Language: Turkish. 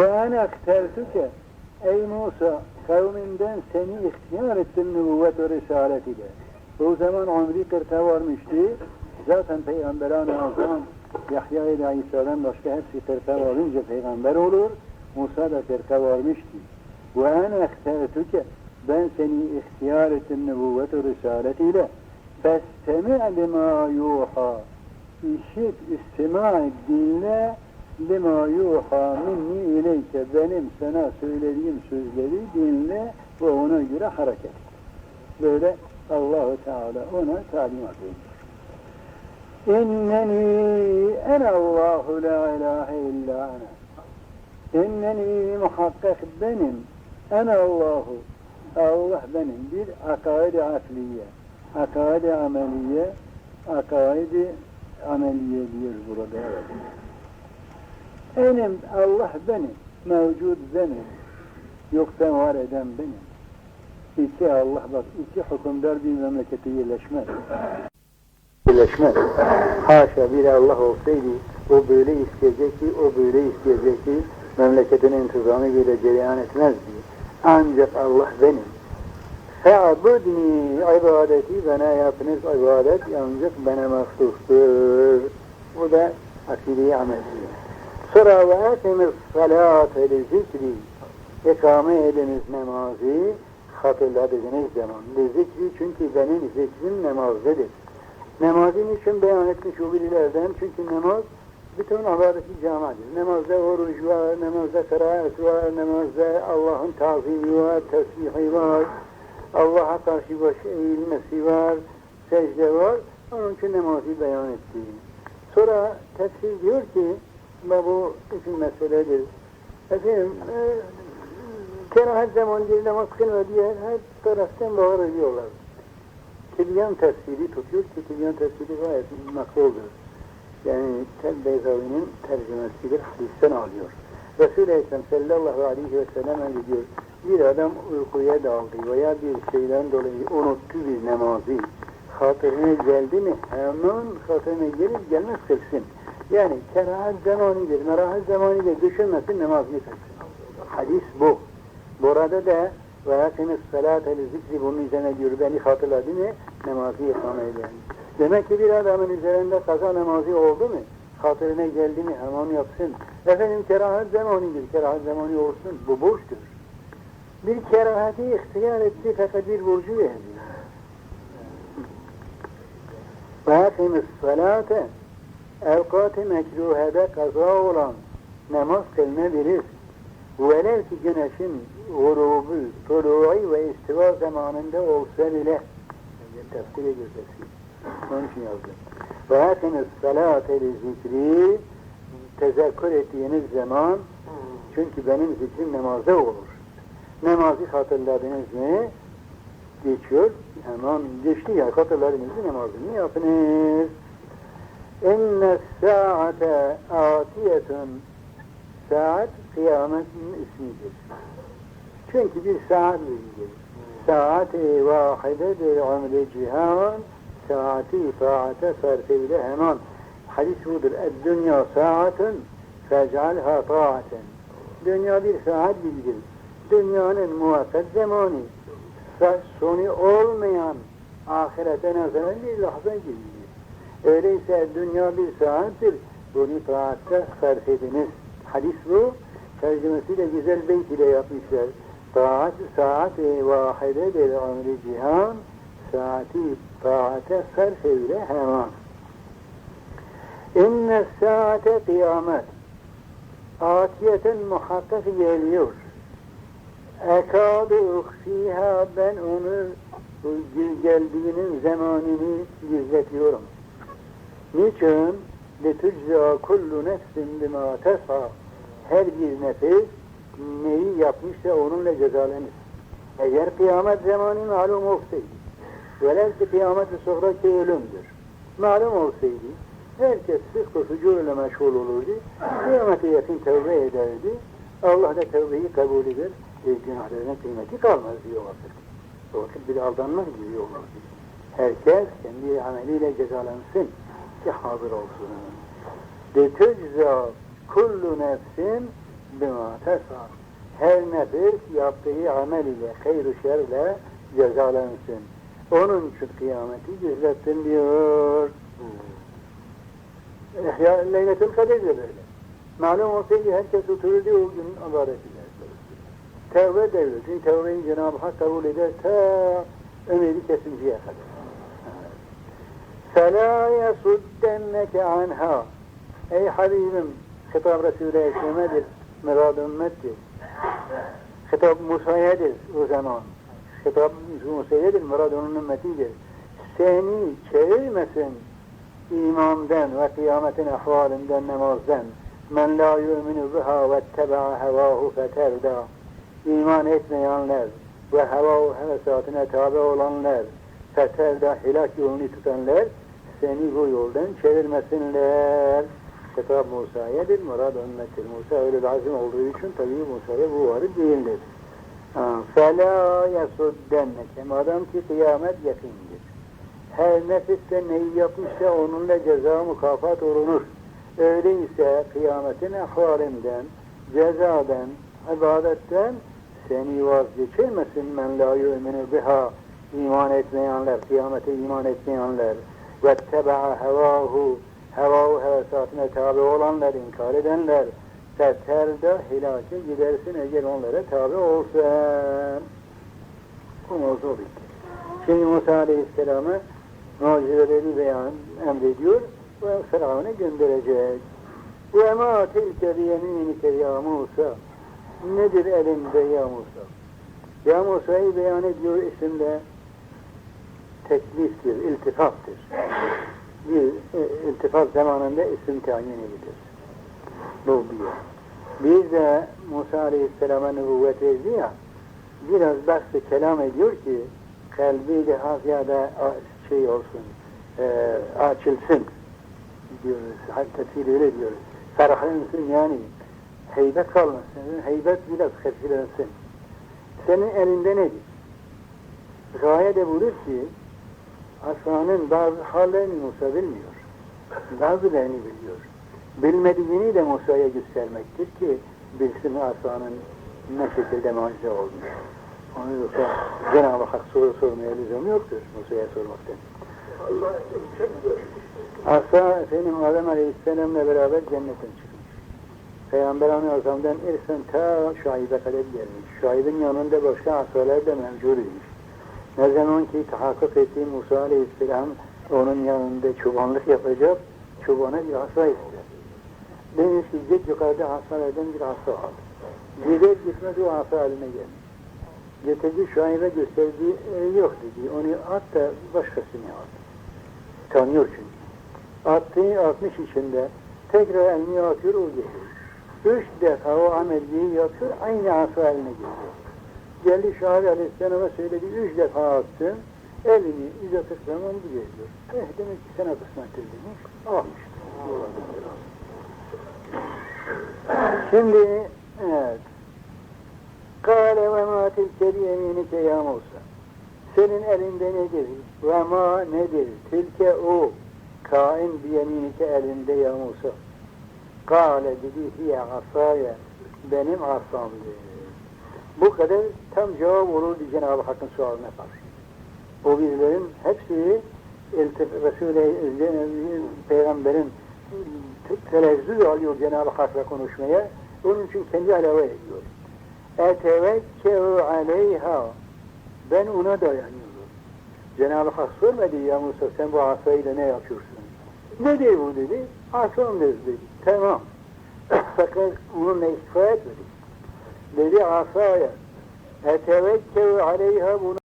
Ve ene aktertüke ey Musa kavminden seni ihtiyar ettim nübüvvet ve risalet ile. O zaman ömrü kırka varmıştı. Zaten Peygamber-i Azam Yahya ile İsa'dan başka hepsi kırka varınca peygamber olur. Musa da kırka varmıştı. Ve ene aktertüke ben seni ihtiyar ettim nübüvvet ve risalet ile. Festemi lima yuha. İşit, istima dinle lima yuha minni ileyke benim sana söylediğim sözleri dinle ve ona göre hareket et. Böyle Allahu Teala ona talimat ediyor. İnneni ene Allahu la ilahe illa ana. İnneni muhakkak benim. Ene Allahu. Allah benim. Bir akaid-i akliye, akaid-i ameliye, akaid-i ameliye diyor burada. Evet. Benim, Allah benim, mevcut benim, yoktan var eden benim. İki Allah bak, iki hükümdar bir memlekete yerleşmez. Yerleşmez. Haşa bir Allah olsaydı, o böyle isteyecek ki, o böyle isteyecek ki, memleketin intizamı böyle cereyan etmezdi. Ancak Allah benim. Fe'budni ibadeti, bana yapınız ibadet ancak bana mahsustur. Bu da akide-i. Sonra ve etimiz salate li zikri ikame ediniz namazı hatırladığınız zaman. Li zikri çünkü benim zikrim namazdadır. Namazın için beyan etmiş o birilerden çünkü namaz bütün ibadeti camadır. Namazda oruç var, namazda kıraat var, namazda Allah'ın tazimi var, tesbihi var, Allah'a karşı baş eğilmesi var, secde var. Onun için namazı beyan etti. Sonra tefsir diyor ki ve bu üçün meseledir. Efendim, e, kerahat zaman bir namaz kılma diye her taraftan bağırıyorlar. Tibyan tefsiri tutuyor ki Tibyan tefsiri gayet makbuldur. Yani Tel Beyzavi'nin tercümesidir, hadisten alıyor. Resul-i Ekrem sallallahu aleyhi ve sellem diyor, bir adam uykuya daldı veya bir şeyden dolayı unuttu bir namazı. Hatırına geldi mi hemen hatırına gelir gelmez kılsın. Yani kerahat zamanıdır, merahat zamanıdır, düşünmesin namazını kılsın. Hadis bu. Burada da ve yakiniz salate li zikri bunun üzerine diyor, beni hatırladı mı namazı ikame edelim. Demek ki bir adamın üzerinde kaza namazı oldu mu? Hatırına geldi mi hemen yapsın. Efendim kerahat zamanıdır, kerahat zamanı olsun. Bu borçtur. Bir kerahati ihtiyar etti fakat bir borcu verdi. Ve yakiniz salate evkat-ı mekruhede kaza olan namaz kılınabilir. Velev ki güneşin gurubu, tuluğu ve istiva zamanında olsa bile tefsir ediyorsun. Onun için yazdım. Ve yakiniz salate zikri tezekkür ettiğiniz zaman çünkü benim zikrim namazda olur. Namazı hatırladınız mı? Geçiyor. Hemen geçti ya hatırladınız mı namazını yapınız. İnne saate atiyetun saat kıyametin ismidir. Çünkü bir saat bilgidir. Saat-i vahidedir ömrü cihan saati taate sarf eyle hemen. Hadis budur. Dünya saatun fecalha taaten. Dünya bir saat bilgidir. Dünyanın muvakkat zamanı sonu olmayan ahirete nazaran bir lahza gibidir. Öyleyse dünya bir saattir. Bunu taatte sarf ediniz. Hadis bu. Tercümesiyle güzel beyt ile yapmışlar. Taat saat-i vahidedir ömrü cihan saati taate sarf eyle hemen. İnne saate kıyamet atiyeten muhakkak geliyor. Ekâdu uhfiha ben onu geldiğinin zamanını gizletiyorum. Niçin? لِتُجْزَى كُلُّ نَفْسٍ بِمَا تَسْعَى Her bir nefis neyi yapmışsa onunla cezalanır. Eğer kıyamet zamanı malum olsaydı, velev ki kıyamet-i sonra ki ölümdür. Malum olsaydı, herkes sıkı fücurla meşgul olurdu, kıyamete yakın tevbe ederdi, Allah da tevbeyi kabul eder, e, günahlarına kıymeti kalmaz diyor artık. O vakit bir aldanma gibi olurdu. Herkes kendi ameliyle cezalansın ki hazır olsun. Detücza kullu nefsin bima tes'a. Her nefis yaptığı amel ile, hayır şerle cezalansın. Onun için kıyameti gizlettin diyor. İhya Leyletul Kadir de böyle. Malum olsa ki herkes otururdu o gün ibadet eder. Tevbe devri. Çünkü tevbeyi Cenab-ı Hak kabul eder ta ömrü kesinceye kadar. فَلَا يَسُدَّنَّكَ عَنْهَا Ey Habibim, hitap Resul-i Ekrem'edir, murad ümmettir. Hitap Musa'yadır o zaman. Hitap Musa'yadır, murad onun ümmetidir. Seni çevirmesin imandan ve kıyametin ahvalinden, namazdan. Men la yu'minu biha ve teba'a hevahu feterda. İman etmeyenler ve heva hevesatine tabi olanlar, feterda hilak yolunu tutanlar, seni bu yoldan çevirmesinler. Kitap Musa'yadır, murad ümmettir. Musa öyle lazım olduğu için tabii Musa'ya bu varı değildir. فَلَا يَسُدَّنَّكَ Madem ki kıyamet yakındır. Her nefiste neyi yapmışsa onunla ceza mukafat olunur. Öyleyse kıyametin ahvalinden, cezadan, ibadetten seni vazgeçirmesin men la yu'minu biha iman etmeyenler, kıyamete iman etmeyenler ve teba'a hevahu hevahu hevesatine tabi olanlar, inkar edenler feterde hilake gidersin eğer onlara tabi olsan. Bu mevzu bitti. Şimdi Musa Aleyhisselam'a mucizeleri beyan emrediyor ve Firavun'a gönderecek. Ve ma tilke biyeminike ya Musa. Nedir elinde ya Musa? Ya Musa'yı beyan ediyor isimle tekliftir, iltifattır. Bir e, iltifat zamanında isim tayin edilir. Bu bir. Bir de Musa Aleyhisselam'a nübüvvet verdi ya, biraz bahsi kelam ediyor ki kalbi daha ziyade şey olsun, e, açılsın diyoruz. Tefsir öyle diyoruz. Ferahlansın yani. Heybet kalmasın. Heybet biraz hafiflensin. Senin elinde nedir? Gaye de budur ki asanın bazı hallerini Musa bilmiyor. Bazılarını biliyor. Bilmediğini de Musa'ya göstermektir ki bilsin asanın ne şekilde mucize olmuş. Onu yoksa Cenab-ı Hak soru sormaya lüzum yoktur Musa'ya sormaktan. Asa efendim Adem Aleyhisselam'la beraber cennetten çıkmış. Peygamber Aleyhisselam'dan irsen ta Şuayb'e kadar gelmiş. Şuayb'in yanında başka asalar da mevcuduymuş. Ne zaman ki tahakkuk ettiği Musa Aleyhisselam onun yanında çobanlık yapacak, çobana bir asa ister. Demiş ki git yukarıda asalardan bir asa al. Gider gitmez o asa haline gelmiş. Getirdi Şuayb'e gösterdiği e, yok dedi. Onu at da başkasını al. Tanıyor çünkü. Attığı atmış içinde tekrar elini atıyor o geliyor. Üç defa o ameliyi yapıyor aynı asa haline geliyor. Geldi Şahri Aleyhisselam'a söyledi, üç defa attı, elini uzatır zaman bu geliyor. Eh demek ki sana kısmettir demiş, almış. Şimdi, evet. Kale ve ma tilke biyeminike ya Musa. Senin elinde nedir? Ve ma nedir? Tilke o. Kain biyeminike elinde ya Musa. Kale dedi hiye asaya. Benim asamdır. Bu kadar tam cevap olurdu Cenab-ı Hakk'ın sualına karşı. O bizlerin hepsi Resul-i Peygamber'in telezzül alıyor Cenab-ı Hak'la konuşmaya. Onun için kendi aleve ediyor. Etevekkehu aleyha ben ona dayanıyorum. Cenab-ı Hak sormadı ya Musa sen bu asayla ne yapıyorsun? Ne diyor bu dedi? Asam dedi. Tamam. Fakat onunla istifa etmedi. Dedi asaya etevekkehu aleyha buna